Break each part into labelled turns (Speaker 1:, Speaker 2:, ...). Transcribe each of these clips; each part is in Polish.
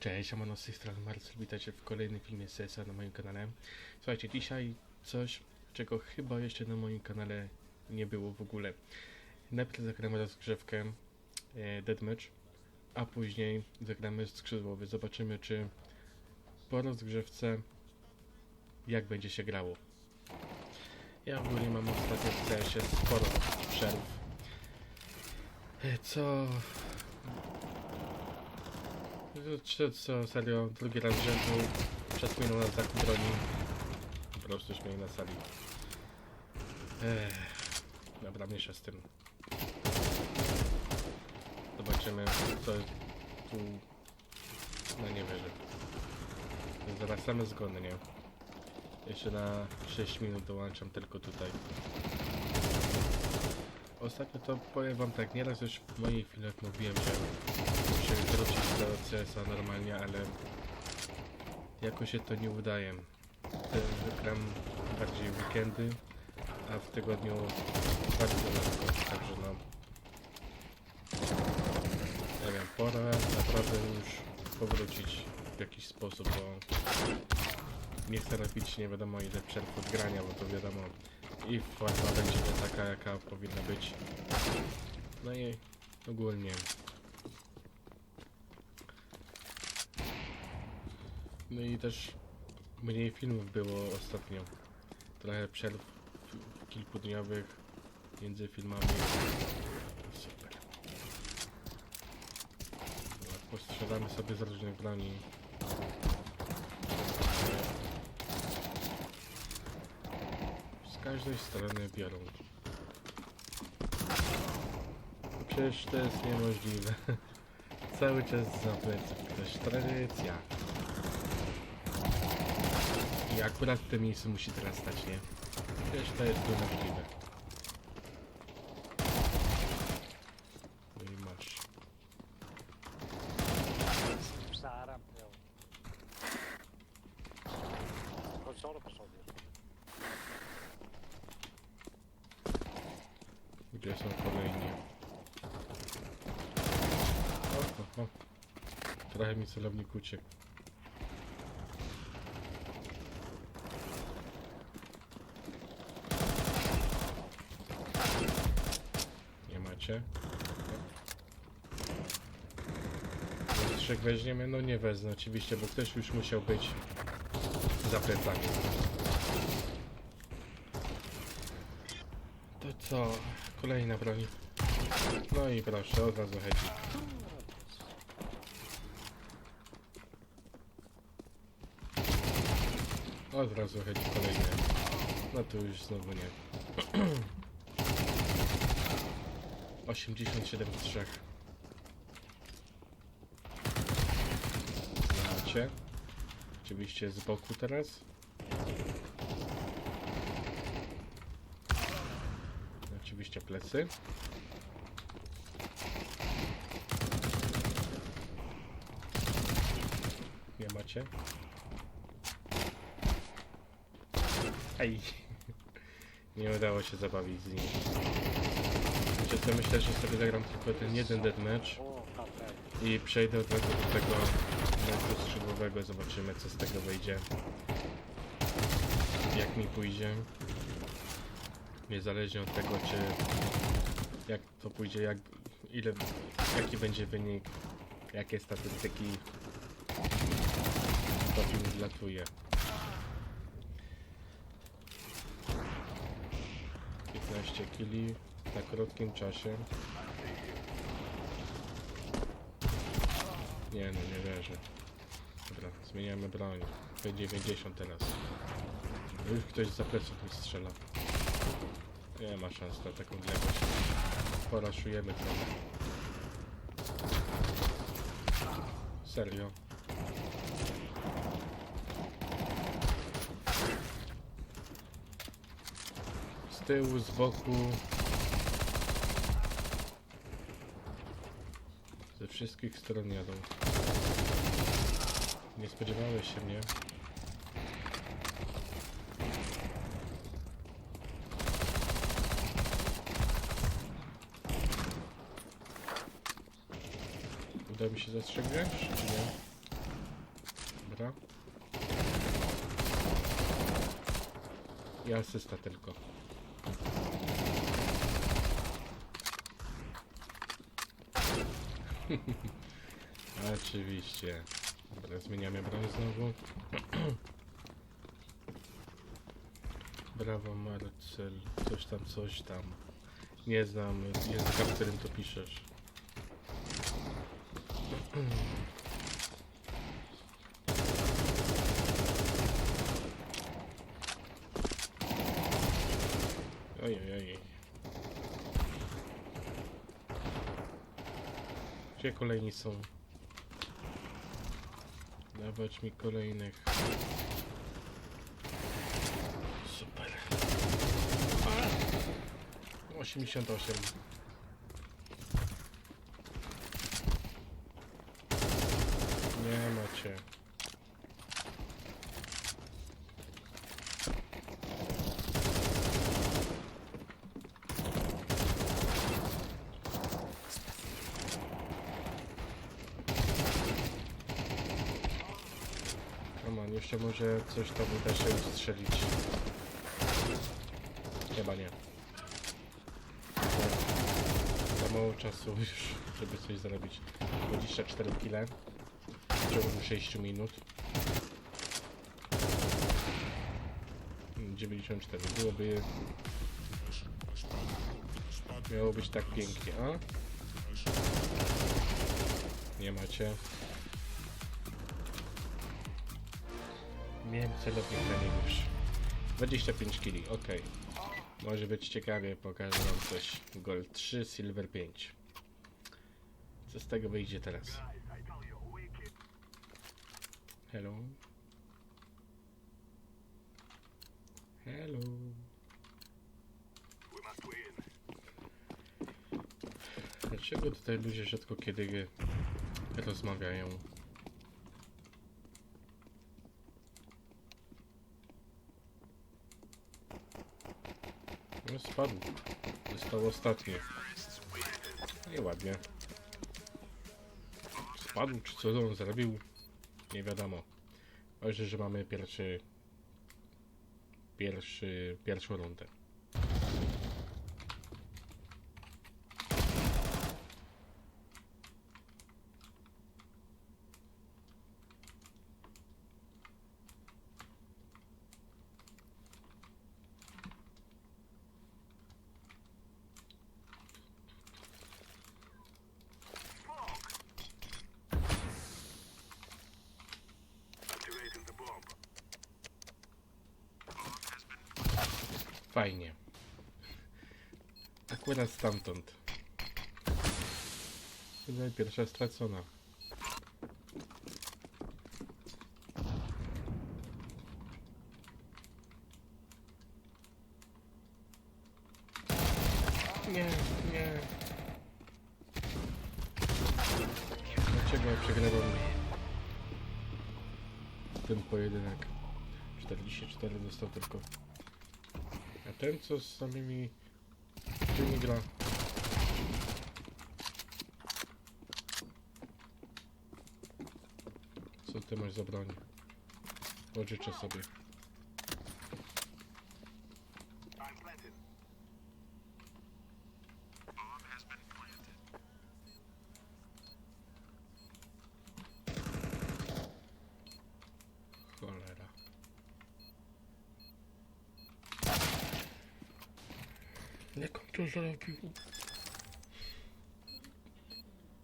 Speaker 1: Cześć, Amano z tej strony Marcel, witajcie w kolejnym filmie CSA na moim kanale. Słuchajcie, dzisiaj coś, czego chyba jeszcze na moim kanale nie było w ogóle. Najpierw zagramy rozgrzewkę e, Deathmatch, a później zagramy skrzydłowy. Zobaczymy, czy po rozgrzewce jak będzie się grało. Ja ogólnie mam ostatnio w CS-ie sporo przerw. E, Co czy co, serio, drugi raz rzędu czas minął na zakup broni. Po prostu śmieję na sali. Ech, dobra, mniejsza z tym. Zobaczymy, co tu... No nie wierzę. Zaraz same zgony, nie? Jeszcze na 6 minut dołączam tylko tutaj. Ostatnio to powiem wam tak, nieraz już w moich filmach mówiłem, że muszę wrócić do CS-a normalnie, ale jakoś się to nie udaje. Te- Gram bardziej weekendy, a w tygodniu bardzo rzadko, także no nie wiem, pora naprawdę już powrócić w jakiś sposób, bo nie chcę robić nie wiadomo ile przerw od grania, bo to wiadomo i forma będzie nie taka jaka powinna być. No i ogólnie No i też mniej filmów było ostatnio. Trochę przerw kilkudniowych między filmami. Super. Postrzelamy sobie z różnych broni. Z każdej strony biorą. Przecież to jest niemożliwe. Cały czas za pleców ktoś. Tradycja. Akurat w tym miejscu musi teraz stać, nie? Przecież to jest niemożliwe. No i masz.
Speaker 2: Evo. Chodź solo po sobie.
Speaker 1: Gdzie są kolejni? O, o, o. Trochę mi celownik uciekł. Nie macie? Trzech weźmiemy? No nie wezmę oczywiście, bo ktoś już musiał być za. To co? Kolejna broń. No i proszę, od razu chodzi. Od razu chodzi kolejny. No to już znowu nie. 87 w 3. Macie. Oczywiście z boku teraz. Oczywiście plecy. Nie macie? Aj! Nie udało się zabawić z nim. Wiecie co, myślę, że sobie zagram tylko ten jeden deathmatch i przejdę od razu do tego meczu skrzydłowego, zobaczymy co z tego wyjdzie. Jak mi pójdzie. Niezależnie od tego, czy jak to pójdzie, jak, ile, jaki będzie wynik, jakie statystyki to film wlatuje. 15 kili na krótkim czasie. Nie no, nie wierzę. Dobra, zmieniamy broń. P90 teraz. Już ktoś za pleców mi strzela. Nie ma szans na taką odległość. Poraszujemy trochę. Serio. Z tyłu, z boku. Wszystkich stron jadą. Nie spodziewałeś się mnie. Uda mi się zastrzegnąć, czy nie? Dobra. I asysta tylko. Oczywiście. Dobra, zmieniamy broń znowu. Brawo Marcel, coś tam, coś tam. Nie znam języka, w którym to piszesz. Ojej, ojej. Gdzie kolejni są? Dawać mi kolejnych. Super. A! 88. Nie macie. Come on, jeszcze może coś tam uda się ustrzelić. Chyba nie. Za, mało czasu już, żeby coś zrobić. 24 kile w ciągu 6 minut. Mm, 94. Byłoby... Miało być tak pięknie, a? Nie macie. Miałem już. 25 kili, ok. Może być ciekawie, pokażę wam coś. Gold 3, Silver 5. Co z tego wyjdzie teraz? Hello? Hello? Dlaczego tutaj ludzie rzadko kiedy rozmawiają? Spadł. Został ostatni. I ładnie. Spadł, czy co on zrobił? Nie wiadomo. Ważne, że mamy pierwszy... Pierwszy... Pierwszą rundę. Fajnie. Akurat stamtąd. Chyba pierwsza stracona. Nie, nie. Dlaczego przegrywam ten pojedynek? 44 dostał tylko. Ten co z samymi tymi gra? Co ty masz za broń? Pożyczę sobie. Cholera. Jak on to zrobił?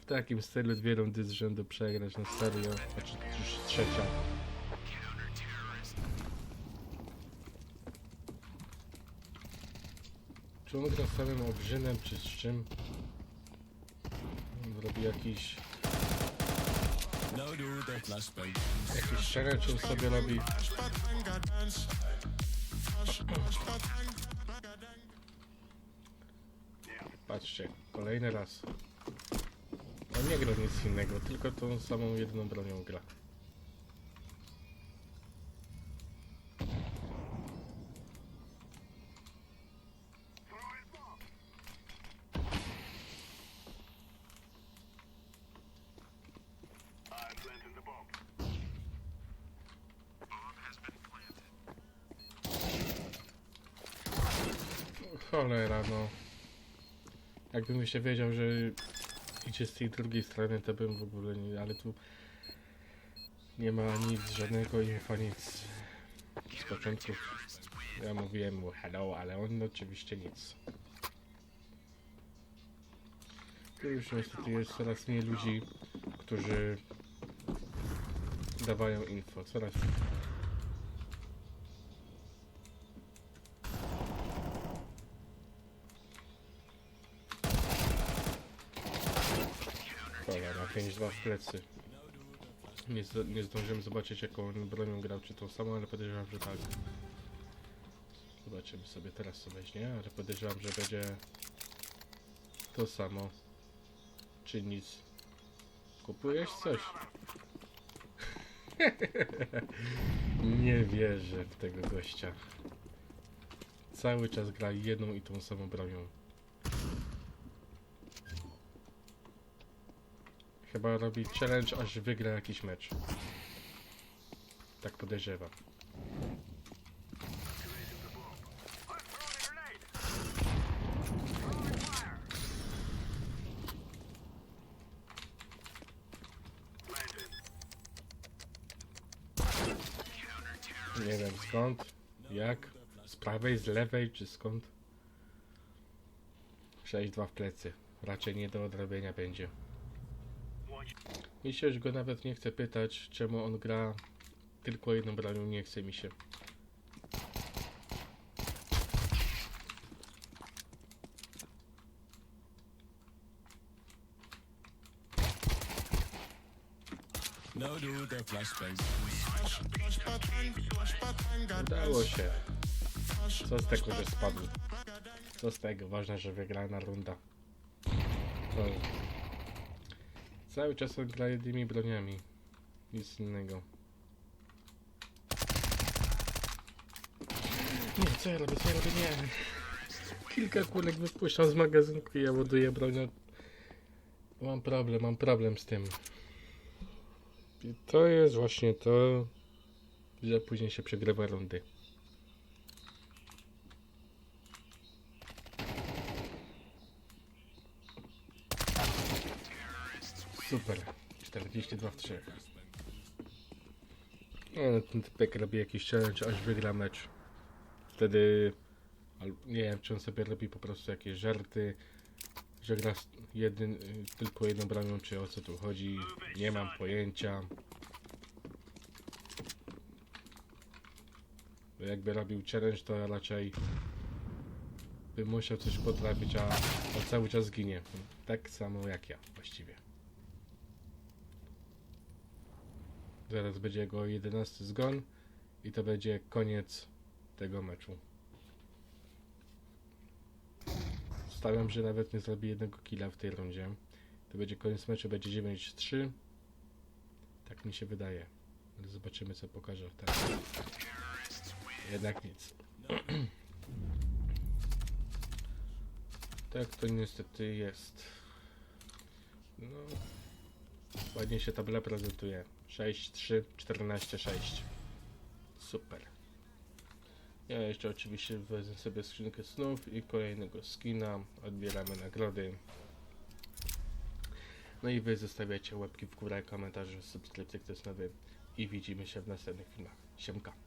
Speaker 1: W takim stylu dwie rundy z rzędu przegrać na serio, znaczy już trzecia. Czy on gra samym obrzynem, czy z czym? On robi jakiś...
Speaker 3: No.
Speaker 1: Jakiś szereg, sobie robi... Patrzcie, kolejny raz. On nie gra nic innego, tylko tą samą jedną bronią gra. Cholera no. Jakbym jeszcze wiedział, że idzie z tej drugiej strony, to bym w ogóle nie... Ale tu nie ma nic, żadnego infa, nic. Z początku ja mówiłem mu hello, ale on oczywiście nic. Tu już niestety jest coraz mniej ludzi, którzy dawają info. Coraz mniej. Cholera, 5-2 w plecy. Nie, zdo- nie zdążyłem zobaczyć jaką on bronią grał, czy tą samą, ale podejrzewam, że tak. Zobaczymy sobie teraz co weźmie, ale podejrzewam, że będzie to samo. Czy nic. Kupujesz coś? nie wierzę w tego gościa. Cały czas gra jedną i tą samą bronią. Chyba robi challenge, aż wygra jakiś mecz. Tak podejrzewam. Nie wiem skąd, jak, z prawej, z lewej czy skąd. 6-2 w plecy. Raczej nie do odrobienia będzie. Mi się już go nawet nie chce pytać, czemu on gra tylko jedną bronią, nie chce mi się.
Speaker 3: No.
Speaker 1: Udało się. Co z tego, że spadł? Co z tego? Ważne, że wygrana runda. To... Cały czas gra jedynymi broniami. Nic innego. Nie, co ja robię, co ja robię? Nie. Kilka kulek wypuszczam z magazynku i ja ładuję bronią. Mam problem, mam problem z tym. I to jest właśnie to, że później się przegrywa rundy. Super. 42 w 3. No, ten typek robi jakiś challenge, aż wygra mecz. Wtedy... Nie wiem, czy on sobie robi po prostu jakieś żarty, że gra jedyn, y, tylko jedną bronią, czy o co tu chodzi. Nie mam pojęcia. Bo jakby robił challenge, to raczej by musiał coś potrafić, a on cały czas ginie. Tak samo jak ja właściwie. Zaraz będzie jego 11 zgon i to będzie koniec tego meczu. Stawiam, że nawet nie zrobi jednego killa w tej rundzie. To będzie koniec meczu, będzie 9-3. Tak mi się wydaje. Ale zobaczymy co pokaże teraz. Jednak nic. tak to niestety jest. No. Ładnie się tabela prezentuje. 6, 3, 14, 6. Super. Ja jeszcze oczywiście wezmę sobie skrzynkę snów i kolejnego skina. Odbieramy nagrody. No i wy zostawiacie łapki w górę, komentarze, subskrypcje, kto jest nowy. I widzimy się w następnych filmach. Siemka.